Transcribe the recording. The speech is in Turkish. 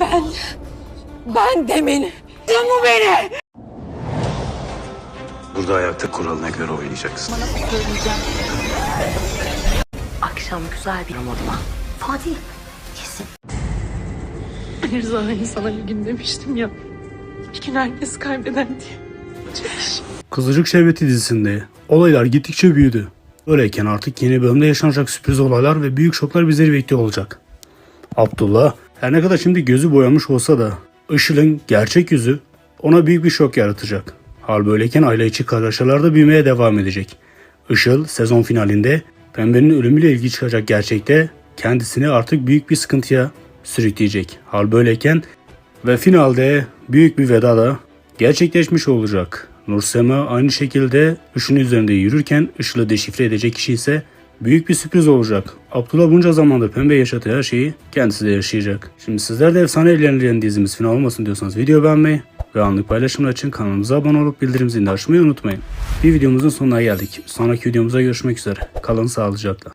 Ben, ben demin. Bu beni. Burada ayakta kuralına göre oynayacaksın. Akşam güzel bir moduma. Fatih. Kesin. Mirza hani sana bir gün demiştim ya. Bir gün herkes kaybeden diye. Kızılcık Şerbeti dizisinde olaylar gittikçe büyüdü. Böyleyken artık yeni bölümde yaşanacak sürpriz olaylar ve büyük şoklar bizleri bekliyor olacak. Abdullah her ne kadar şimdi gözü boyamış olsa da Işıl'ın gerçek yüzü ona büyük bir şok yaratacak. Hal böyleyken aile içi kargaşalar büyümeye devam edecek. Işıl sezon finalinde Pembe'nin ölümüyle ilgili çıkacak gerçekte kendisini artık büyük bir sıkıntıya sürükleyecek. Hal böyleyken ve finalde büyük bir veda da gerçekleşmiş olacak. Nursema aynı şekilde ışın üzerinde yürürken ışığı deşifre edecek kişi ise büyük bir sürpriz olacak. Abdullah bunca zamandır pembe yaşadığı her şeyi kendisi de yaşayacak. Şimdi sizler de efsane eğlenilen dizimiz final olmasın diyorsanız video beğenmeyi ve anlık paylaşımlar için kanalımıza abone olup bildirim zilini açmayı unutmayın. Bir videomuzun sonuna geldik. Sonraki videomuzda görüşmek üzere. Kalın sağlıcakla.